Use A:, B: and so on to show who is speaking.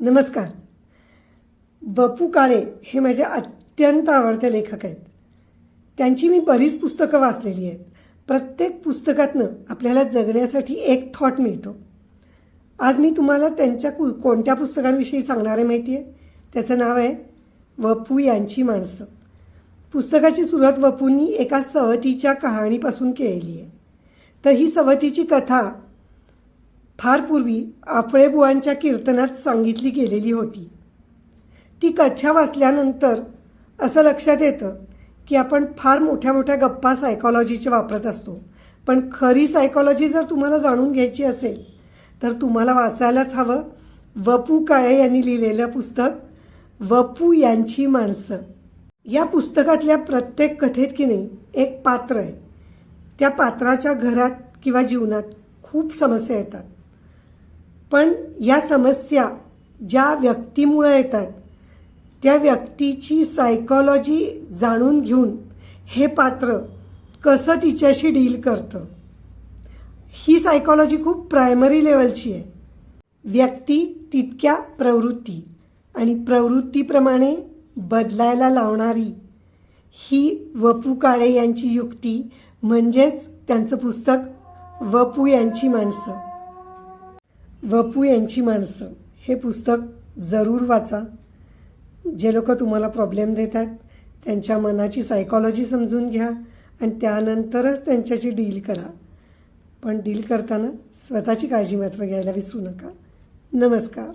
A: नमस्कार. बपू काळे हे माझे अत्यंत आवडते लेखक आहेत. त्यांची मी बरीच पुस्तकं वाचलेली आहेत. प्रत्येक पुस्तकातनं आपल्याला जगण्यासाठी एक थॉट मिळतो. आज मी तुम्हाला त्यांच्या कु कोणत्या पुस्तकांविषयी सांगणार आहे माहिती आहे? त्याचं नाव आहे वपू यांची माणसं. पुस्तकाची सुरुवात वपूंनी एका सवतीच्या कहाणीपासून केलेली आहे. तर ही सवतीची कथा फार पूर्वी आफळेबुवांच्या कीर्तनात सांगितली गेलेली होती. ती कथा वाचल्यानंतर असं लक्षात येतं की आपण फार मोठ्या मोठ्या गप्पा सायकॉलॉजीच्या वापरत असतो. पण खरी सायकॉलॉजी जर तुम्हाला जाणून घ्यायची असेल तर तुम्हाला वाचायलाच हवं वपू काळे यांनी लिहिलेलं पुस्तक वपू यांची माणसं. या पुस्तकातल्या प्रत्येक कथेत की नाही एक पात्र आहे. त्या पात्राच्या घरात किंवा जीवनात खूप समस्या येतात. पण या समस्या ज्या व्यक्तीमुळं येतात त्या व्यक्तीची सायकॉलॉजी जाणून घेऊन हे पात्र कसं तिच्याशी डील करतं? ही सायकॉलॉजी खूप प्रायमरी लेवलची आहे. व्यक्ती तितक्या प्रवृत्ती आणि प्रवृत्तीप्रमाणे बदलायला लावणारी ही वपू काळे यांची युक्ती म्हणजेच त्यांचं पुस्तक वपू यांची माणसं. वपू यांची माणसं. हे पुस्तक जरूर वाचा. जे लोक तुम्हाला प्रॉब्लेम देतात त्यांच्या मनाची सायकॉलॉजी समजून घ्या आणि त्यानंतरच त्यांच्याशी डील करा. पण डील करताना स्वतःची काळजी मात्र घ्यायला विसरू नका. नमस्कार.